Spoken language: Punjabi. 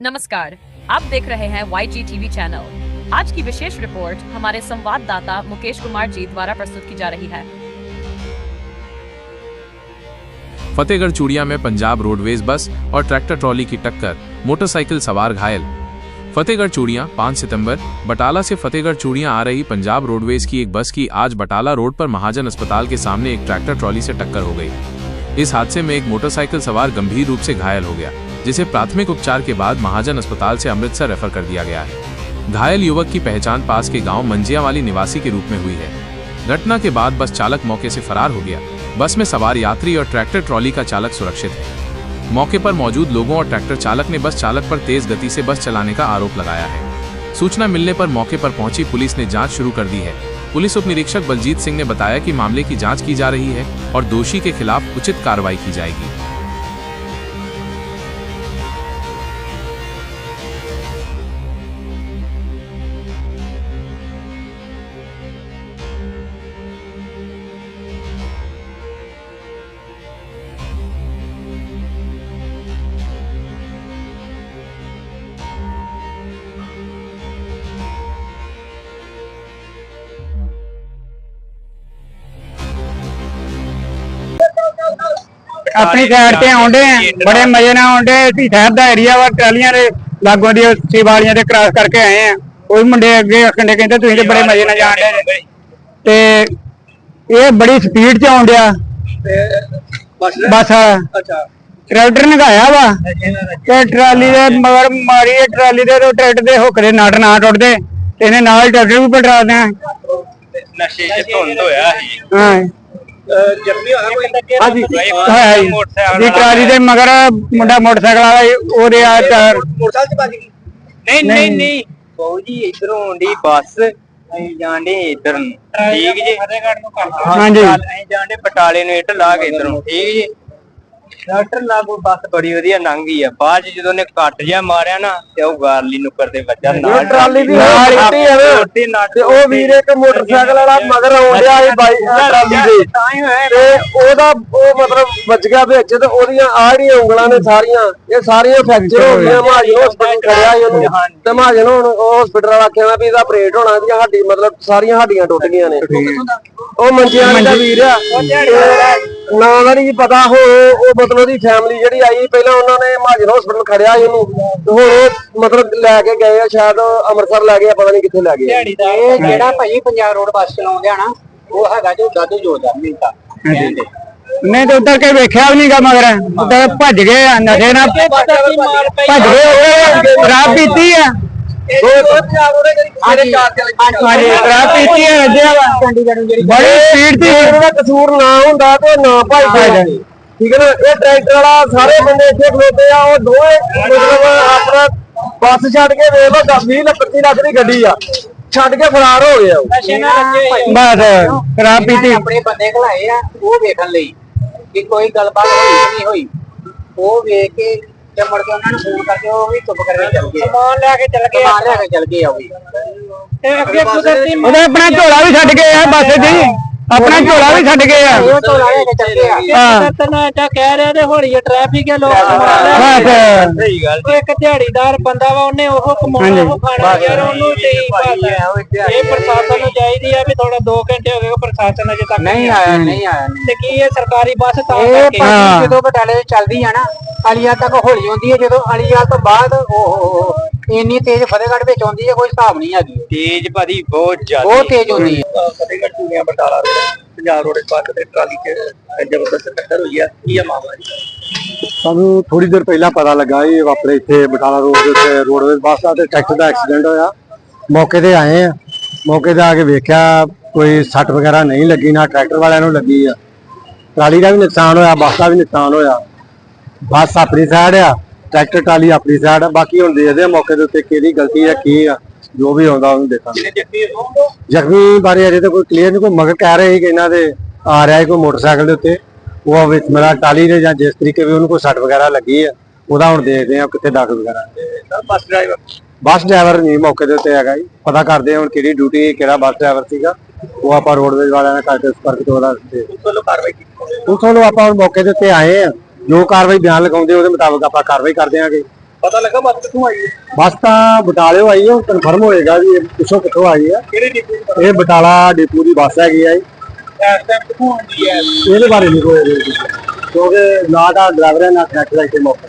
नमस्कार, आप देख रहे हैं वाई जी टीवी चैनल आज की विशेष रिपोर्ट हमारे संवाददाता मुकेश कुमार जी द्वारा प्रस्तुत की जा रही है। फतेहगढ़ चूड़िया में पंजाब रोडवेज़ बस और ट्रैक्टर ट्रॉली की टक्कर, मोटरसाइकिल सवार घायल। फतेहगढ़ चूड़िया 5 सितंबर, बटाला से फतेहगढ़ चूड़िया आ रही पंजाब रोडवेज़ की एक बस की आज बटाला रोड पर महाजन अस्पताल के सामने एक ट्रैक्टर ट्रॉली से टक्कर हो गई। इस हादसे में एक मोटरसाइकिल सवार गंभीर रूप से घायल हो गया। जिसे प्राथमिक उपचार के बाद महाजन अस्पताल से अमृतसर रेफर कर दिया गया है। घायल युवक की पहचान पास के गाँव मंजिया वाली निवासी के रूप में हुई है। घटना के बाद बस चालक मौके से फरार हो गया। बस में सवार यात्री और ट्रैक्टर ट्रॉली का चालक सुरक्षित है। मौके पर मौजूद लोगों और ट्रैक्टर चालक ने बस चालक पर तेज गति से बस चलाने का आरोप लगाया है। सूचना मिलने पर मौके पर पहुँची पुलिस ने जाँच शुरू कर दी है। पुलिस उप निरीक्षक बलजीत सिंह ने बताया कि मामले की जाँच की जा रही है और दोषी के खिलाफ उचित कार्रवाई की जाएगी। ਆਪਣੀ ਸਾਈਡ ਤੇ ਆਉਂਦੇ ਆ ਬੜੇ ਮਜ਼ੇ ਨਾਲ ਆਉਂਦੇ ਅਸੀਂ ਸ਼ਹਿਰ ਦਾ ਏਰੀਆ ਵਾ ਟਰਾਲੀਆਂ ਦੇ ਲਾਗੋਂ ਦੀ ਸੇਵਾਲੀਆਂ ਦੇ ਕ੍ਰਾਸ ਕਰਕੇ ਆਏ ਆ ਉਹ ਮੁੰਡੇ ਅੱਗੇ ਆਖਣ ਕਹਿੰਦੇ ਤੁਸੀਂ ਤੇ ਬੜੇ ਮਜ਼ੇ ਨਾਲ ਜਾਣ ਦੇ ਤੇ ਇਹ ਬੜੀ ਸਪੀਡ 'ਚ ਆਉਂਦਿਆ। ਬਸ ਅੱਛਾ। ਟਰੈਕਟਰ ਨਗਾਇਆ ਵਾ। ਤੇ ਟਰਾਲੀ ਦੇ ਮਗਰ ਮਾਰੀ ਟਰਾਲੀ ਦੇ ਤੇ ਟਰੈਕਟਰ ਦੇ ਹੁੱਕ ਦੇ ਨਟ ਨਾ ਟੁੱਟਦੇ। ਤੇ ਇਹਨੇ ਨਾਲ ਟਰੈਕਟਰ ਵੀ ਪਟਰਾ ਦਿਆਂ ਨਸ਼ੇ ਚ ਧੁੰਦ ਹੋਇਆ ਸੀ। ਹਾਂ। ਜ਼ਖਮੀ ਹੋਇਆ ਕੋਈ ਹਾਂਜੀ। ਹਾਂ ਹੈ ਜੀ ਟਰਾਲੀ ਦੇ ਮਗਰ ਮੁੰਡਾ ਮੋਟਰਸਾਈਕਲ ਵਾਲਾ ਸੀ, ਉਹਦੇ ਆ ਟਾਇਰ। ਮੋਟਰਸਾਈਕਲ ਚ ਵੱਜ ਗਈ। ਨਹੀਂ ਨਹੀਂ ਨਹੀਂ ਬਾਊ ਜੀ ਇਧਰੋਂ ਆਉਂਦੀ ਬੱਸ ਅਸੀਂ ਜਾਂਦੇ ਇਧਰ ਨੂੰ। ਠੀਕ ਜੀ? ਫਤਿਹਗੜ੍ਹ ਨੂੰ ਕਰਦਾ ਹਾਂਜੀ। ਅਸੀਂ ਜਾਂਦੇ ਬਟਾਲੇ ਨੂੰ ਇੱਟ ਲਾ ਕੇ ਇਧਰੋਂ। ਠੀਕ ਜੀ? ਡਾਕਟਰ ਲਾਗੂ ਬੱਸ ਬੜੀ ਵਧੀਆ ਲੰਘ ਆ। ਬਾਅਦ ਚ ਜਦੋਂ ਨੇ ਕੱਟ ਜਿਹਾ ਮਾਰਿਆ ਨਾ ਤੇ ਉਹ ਗਾਰਲੀ ਨੁੱਕਰ ਦੇ ਵੱਜਾ। ਨਾਲ ਟਰਾਲੀ ਦੀ ਨਾਲ। ਰੋਟੀ ਨੱਟ ਤੇ ਉਹ ਵੀਰ ਇੱਕ ਮੋਟਰਸਾਈਕਲ ਵਾਲਾ ਮਗਰ ਆਉਂਦਿਆ ਸੀ ਬਾਈ ਟਰਾਲੀ ਦੇ ਤਾਂ। ਉਹਦਾ ਉਹ ਮਤਲਬ ਵੱਜ ਗਿਆ ਵਿੱਚ ਤੇ ਉਹਦੀਆਂ ਆੜੀਆਂ ਉਂਗਲਾਂ ਨੇ ਸਾਰੀਆਂ ਇਹ ਸਾਰੀਆਂ ਫ੍ਰੈਕਚਰ ਹੋ ਗਈਆਂ। ਮਹਾਜਨ ਹਸਪੀਟਲ ਖੜਿਆ ਸੀ ਉਹਨੂੰ। ਤੇ ਮਹਾਜਨ ਹੁਣ ਹਸਪੀਟਲ ਵਾਲਾ ਕਹਿੰਦਾ ਵੀ ਇਹਦਾ ਆਪਰੇਟ ਹੋਣਾ ਇਹਦੀਆਂ ਹੱਡੀ ਮਤਲਬ ਸਾਰੀਆਂ ਹੱਡੀਆਂ ਟੁੱਟ ਗਈਆਂ ਨੇ। ਉਹ ਮੰਜਿਆਂ ਦਾ ਵੀਰ ਆ। ਨਾਂ ਦਾ ਨਹੀਂ ਪਤਾ ਹੁਣ ਉਹ ਮਤਲਬ ਉਹਦੀ ਫੈਮਿਲੀ ਜਿਹੜੀ ਆਈ ਪਹਿਲਾਂ ਉਹਨਾਂ ਨੇ ਮਹਾਜਨ ਹਸਪੀਟਲ ਖੜਿਆ ਸੀ ਉਹਨੂੰ ਤੇ ਹੁਣ ਉਹ ਮਤਲਬ ਲੈ ਕੇ ਗਏ ਆ ਸ਼ਾਇਦ ਅੰਮ੍ਰਿਤਸਰ ਲੈ ਗਏ ਆ, ਪਤਾ ਨਹੀਂ ਕਿੱਥੇ ਲੈ ਗਏ ਆ। ਇਹ ਜਿਹੜਾ ਭਾਈ ਪੰਜਾਬ ਰੋਡ ਬੱਸ ਚਲਾਉਂਦੇ ਆ ਨਾ ਉਹ ਹੈਗਾ ਜੋ ਦਾਦੂ ਜੋਦਾ ਮਿੰਤਾ ਨਹੀਂ ਤੇ ਉੱਧਰ ਕੇ ਵੇਖਿਆ ਵੀ ਨਹੀਂਗਾ ਮਗਰ ਉੱਧਰ ਭੱਜ ਗਏ ਆ ਨਸ਼ੇ ਨਾਲ ਭੱਜ ਗਏ ਉਹ ਰਾਤ ਪੀਤੀ ਆ। ਬੜੀ ਸਪੀਡ ਦੀ ਇਹਦਾ ਕਸੂਰ ਨਾ ਹੁੰਦਾ ਤੇ ਨਾ ਭਾਈ ਜਾਣੀ ਠੀਕ ਹੈ ਨਾ? ਇਹ ਟਰੈਕਟਰ ਵਾਲਾ ਸਾਰੇ ਬੰਦੇ ਇੱਥੇ ਖਲੋਤੇ ਆ ਉਹ ਦੋਵੇਂ ਮਤਲਬ ਆਪਣਾ ਬੱਸ ਛੱਡ ਕੇ ਵੇਖ ਲਓ 10 20 ਲੱਖ 25 ਲੱਖ ਦੀ ਗੱਡੀ ਆ। ਛੱਡ ਕੇ ਫਰਾਰ ਹੋ ਗਏ ਆ ਉਹ। ਬਸ ਰਾਤ ਪੀਤੀ ਆਪਣੇ ਬੰਦੇ ਘਲਾਏ ਆ ਉਹ ਵੇਖਣ ਲਈ ਕਿ ਕੋਈ ਗੱਲਬਾਤ ਹੋਈ ਨਹੀਂ ਹੋਈ ਉਹ ਵੇਖ ਕੇ ਤੇ ਮੁੜ ਕੇ ਉਹਨਾਂ ਨੂੰ ਫੋਨ ਕਰਕੇ ਉਹ ਵੀ ਚੁੱਪ ਕਰਕੇ ਚੱਲ ਗਏ ਸਮਾਨ ਲੈ ਕੇ ਚੱਲ ਗਏ ਸਮਾਨ ਲੈ ਕੇ ਚੱਲ ਗਏ ਆ ਉਹ ਵੀ। ਤੇ ਅੱਗੇ ਕੁਦਰਤੀ ਉਹਨੇ ਆਪਣਾ ਝੋਲਾ ਵੀ ਛੱਡ ਗਏ ਆ ਬੱਸ ਜੀ ਆਪਣਾ ਝੋਲਾ ਵੀ ਛੱਡ ਗਏ ਆ। ਉਹ ਝੋਲਾ ਲੈ ਕੇ ਚੱਲ ਗਏ ਆ। ਹਾਂ। ਤਨਾ ਤਾਂ ਕਹਿ ਰਿਹਾ ਤੇ ਹੌਲੀ ਟ੍ਰੈਫਿਕ ਹੈ ਲੋਕ ਬਸ ਸਹੀ ਗੱਲ ਇੱਕ ਦਿਹਾੜੀਦਾਰ ਬੰਦਾ ਵਾ ਉਹਨੇ ਉਹ ਕਮਾਉਣਾ ਉਹ ਖਾਣਾ ਯਾਰ ਉਹਨੂੰ ਨਹੀਂ ਪਤਾ ਇਹ ਪ੍ਰਸ਼ਾਸਨ ਨੂੰ ਚਾਹੀਦੀ ਆ ਵੀ ਥੋੜਾ 2 ਘੰਟੇ ਹੋ ਗਏ ਪ੍ਰਸ਼ਾਸਨ ਅਜੇ ਤੱਕ ਨਹੀਂ ਆਇਆ। ਨਹੀਂ ਆਇਆ। ਤੇ ਕੀ ਇਹ ਸਰਕਾਰੀ ਬੱਸ ਤਾਂ ਕਰਕੇ। ਜਦੋਂ ਬਟਾਲੇ ਚੱਲਦੀ ਆ ਨਾ ਅਲੀਆ ਤੱਕ ਹੌਲੀ ਹੁੰਦੀ ਹੈ ਜਦੋਂ ਅਲੀਆ ਤੋਂ ਬਾਅਦ ਉਹ ਇੰਨੀ ਤੇਜ਼ ਫਤਿਹਗੜ੍ਹ ਵਿੱਚ ਆਉਂਦੀ ਹੈ ਕੋਈ ਹਿਸਾਬ ਨਹੀਂ ਹੈਗੀ। ਤੇਜ਼ ਭਾਜੀ ਬਹੁਤ ਜ਼ਿਆਦਾ। ਬਹੁਤ ਤੇਜ਼ ਹੁੰਦੀ ਹੈ। Fatehgarh Batala road Punjab road bus ਤੇ ਟਰਾਲੀ ਤੇ ਜ਼ਬਰਦਸਤ ਟੱਕਰ ਹੋਈ ਆ, ਕੀ ਆ ਮਾਮਲਾ ਜੀ? ਸਾਨੂੰ ਥੋੜੀ ਦੇਰ ਪਹਿਲਾਂ ਪਤਾ ਲੱਗਾ ਇਹ ਆਪਣੇ ਇੱਥੇ ਬਟਾਲਾ ਰੋਡ ਦੇ ਉੱਤੇ ਰੋਡਵੇਜ਼ ਬੱਸ ਦਾ ਤੇ ਟਰੈਕਟਰ ਦਾ ਐਕਸੀਡੈਂਟ ਹੋਇਆ। ਮੌਕੇ ਤੇ ਆਏ ਆ। ਮੌਕੇ ਤੇ ਆ ਕੇ ਵੇਖਿਆ, ਕੋਈ ਸੱਟ ਵਗੈਰਾ ਨਹੀਂ ਲੱਗੀ, ਨਾ ਟਰੈਕਟਰ ਵਾਲਿਆਂ ਨੂੰ ਲੱਗੀ ਆ। ਟਰਾਲੀ ਦਾ ਵੀ ਨੁਕਸਾਨ ਹੋਇਆ, ਬੱਸ ਦਾ ਵੀ ਨੁਕਸਾਨ ਹੋਇਆ। ਬੱਸ ਆਪਣੀ ਸਾਈਡ ਆ, ਟਰੈਕਟਰ ਟਰਾਲੀ ਆਪਣੀ ਸਾਈਡ ਆ, ਬਾਕੀ ਹੁਣ ਦੇਖਦੇ ਆ ਮੌਕੇ ਦੇ ਉੱਤੇ ਕਿਹੜੀ ਗਲਤੀ ਆ, ਕੀ ਆ। ਜੋ ਵੀ ਆਉਂਦਾ ਉਹਨੂੰ ਦੇਖਾਂਗੇ। ਜ਼ਖਮੀ ਬਾਰੇ ਅਜੇ ਤਾਂ ਕੋਈ ਕਲੀਅਰ ਨਹੀਂ ਕੋਈ ਮਗਰ ਕਹਿ ਰਹੇ ਸੀ ਕਿ ਇਹਨਾਂ ਦੇ ਆ ਰਿਹਾ ਹੈ ਕੋਈ ਮੋਟਰਸਾਈਕਲ ਦੇ ਉੱਤੇ। ਉਹ ਵਿੱਚ ਮੇਰਾ ਟਾਲੀ ਦੇ ਜਾਂ ਜਿਸ ਤਰੀਕੇ ਵੀ ਉਹਨੂੰ ਕੋਈ ਸੱਟ ਵਗੈਰਾ ਲੱਗੀ ਆ ਉਹਦਾ ਹੁਣ ਦੇਖਦੇ ਆ ਕਿੱਥੇ ਦਾਖਲ ਵਗੈਰਾ। Sir bus driver bus driver ਨਹੀਂ ਮੌਕੇ ਦੇ ਉੱਤੇ ਹੈਗਾ ਜੀ। ਪਤਾ ਕਰਦੇ ਆ ਹੁਣ ਕਿਹੜੀ ਡਿਊਟੀ ਕਿਹੜਾ ਬੱਸ ਡਰਾਈਵਰ ਸੀਗਾ। ਉਹ ਆਪਾਂ ਰੋਡਵੇਜ਼ ਵਾਲਿਆਂ ਨੇ ਕਰਕੇ ਸੰਪਰਕ ਤੋਂ ਉਹਦਾ ਤੇ ਉਸ ਕਾਰਵਾਈ ਕੀਤੀ ਉਸ ਨੂੰ ਆਪਾਂ ਹੁਣ ਮੌਕੇ ਦੇ ਉੱਤੇ ਆਏ ਆ ਜੋ ਕਾਰਵਾਈ ਬਿਆਨ ਲਗਾਉਂਦੇ ਉਹਦੇ ਮੁਤਾਬਕ ਆਪਾਂ ਕਾਰਵਾਈ ਕਰ ਦਿਆਂਗੇ ਪਤਾ ਲੱਗਾ ਬੱਸ ਕਿੱਥੋਂ ਆਈ ਹੈ? ਬੱਸ ਤਾਂ ਬਟਾਲਿਓ ਆਈ ਹੈ ਕਨਫਰਮ ਹੋਏਗਾ ਵੀ ਇਹ ਪਿੱਛੋਂ ਕਿੱਥੋਂ ਆਈ ਹੈ। ਕਿਹੜੇ ਡਿਪੂ ਤੋਂ ਇਹ ਬਟਾਲਾ ਡਿਪੂ ਦੀ ਬੱਸ ਹੈਗੀ ਆ ਜੀ। ਇਸ ਟਾਈਮ ਕਿੱਥੋਂ ਆਉਂਦੀ ਹੈ? ਇਹਦੇ ਬਾਰੇ ਨਹੀਂ ਕੋਈ ਕਿਉਂਕਿ ਨਾ ਤਾਂ ਡਰਾਈਵਰ ਹੈ ਨਾ ਕੰਡਕਟਰ ਹੈ ਇੱਥੇ ਮੌਕੇ।